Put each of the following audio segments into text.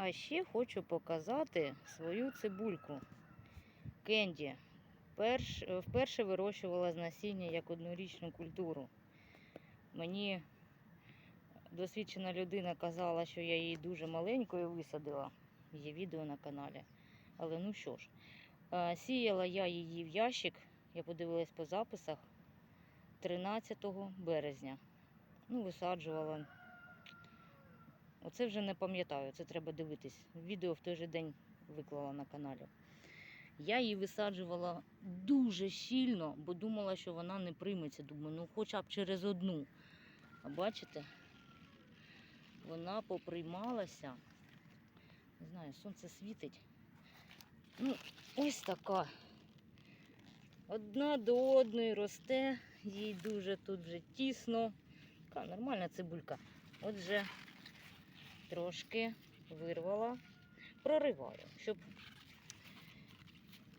А ще хочу показати свою цибульку. Кенді. Перш, е, вперше вирощувала з насіння як однорічну культуру. Мені досвідчена людина казала, що я її дуже маленькою висадила. Є відео на каналі. Але ну що ж, е, сіяла я її в ящик, я подивилась по записах 13 березня. Ну, висаджувала. Оце вже не пам'ятаю, це треба дивитись. Відео в той же день виклала на каналі. Я її висаджувала дуже щільно, бо думала, що вона не прийметься. Думаю, ну хоча б через одну. А бачите, вона поприймалася. Не знаю, сонце світить. Ну, ось така. Одна до одної росте, їй дуже тут вже тісно. Така нормальна цибулька. Отже, трошки вирвала, прориваю, щоб,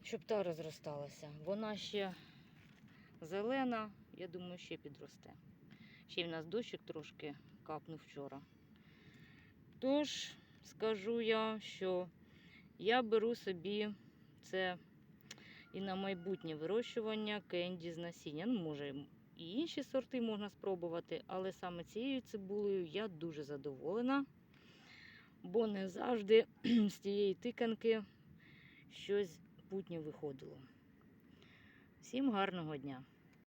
щоб та розросталася. Вона ще зелена, я думаю, ще підросте. Ще в нас дощик трошки капнув вчора. Тож, скажу я, що я беру собі це і на майбутнє вирощування кенді з насіння. Ну, може, і інші сорти можна спробувати, але саме цією цибулею я дуже задоволена, бо не завжди з тієї тиканки щось путнє виходило. Всім гарного дня!